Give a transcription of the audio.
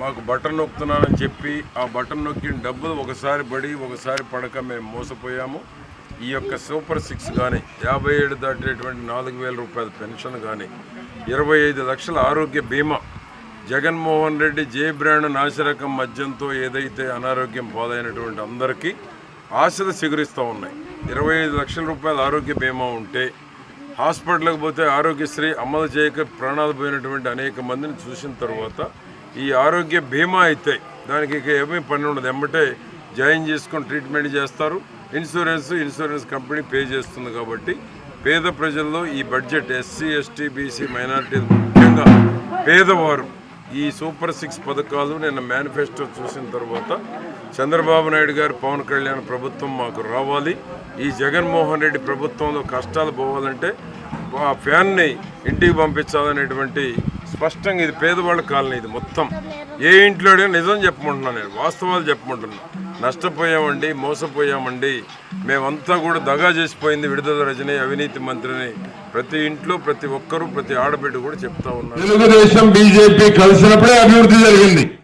మాకు బటన్ నొక్కుతున్నానని చెప్పి ఆ బటన్ నొక్కిన డబ్బులు ఒకసారి పడి ఒకసారి పడక మేము మోసపోయాము. ఈ యొక్క సూపర్ సిక్స్ కానీ యాభై ఏడు దాటేటువంటి నాలుగు వేల రూపాయల పెన్షన్ కానీ ఇరవై ఐదు లక్షల ఆరోగ్య బీమా జగన్మోహన్ రెడ్డి జే బ్రాండ్ నాశరకం మద్యంతో ఏదైతే అనారోగ్యం పాలైనటువంటి అందరికీ ఆశలు చిగురిస్తూ ఉన్నాయి. ఇరవై ఐదు లక్షల రూపాయల ఆరోగ్య బీమా ఉంటే హాస్పిటల్కి పోతే ఆరోగ్యశ్రీ అమలు చేయక ప్రాణాలు పోయినటువంటి అనేక మందిని చూసిన తర్వాత ఈ ఆరోగ్య బీమా అయితే దానికి ఇక ఏమీ పని ఉండదు. ఎమ్మటే జాయిన్ చేసుకొని ట్రీట్మెంట్ చేస్తారు. ఇన్సూరెన్స్ ఇన్సూరెన్స్ కంపెనీ పే చేస్తుంది కాబట్టి పేద ప్రజల్లో ఈ బడ్జెట్ ఎస్సీ ఎస్టీ బీసీ మైనార్టీలు ముఖ్యంగా పేదవారు ఈ సూపర్ సిక్స్ పథకాలు నిన్న మేనిఫెస్టో చూసిన తర్వాత చంద్రబాబు నాయుడు గారు పవన్ కళ్యాణ్ ప్రభుత్వం మాకు రావాలి. ఈ జగన్మోహన్ రెడ్డి ప్రభుత్వంలో కష్టాలు పోవాలంటే ఆ ఫ్యాన్ని ఇంటికి పంపించాలనేటువంటి స్పష్టంగా ఇది పేదవాళ్ళ కాలనీ ఇది మొత్తం. ఏ ఇంట్లో నిజం చెప్పమంటున్నాను నేను వాస్తవాలు చెప్పుకుంటున్నాను నష్టపోయామండి మోసపోయామండి. మేమంతా కూడా దగా చేసిపోయింది విడుదల రజని అవినీతి మంత్రిని. ప్రతి ఇంట్లో ప్రతి ఒక్కరూ ప్రతి ఆడబిడ్డ కూడా చెప్తా ఉన్నారు. తెలుగుదేశం బీజేపీ కలిసినప్పుడే అభివృద్ధి జరిగింది.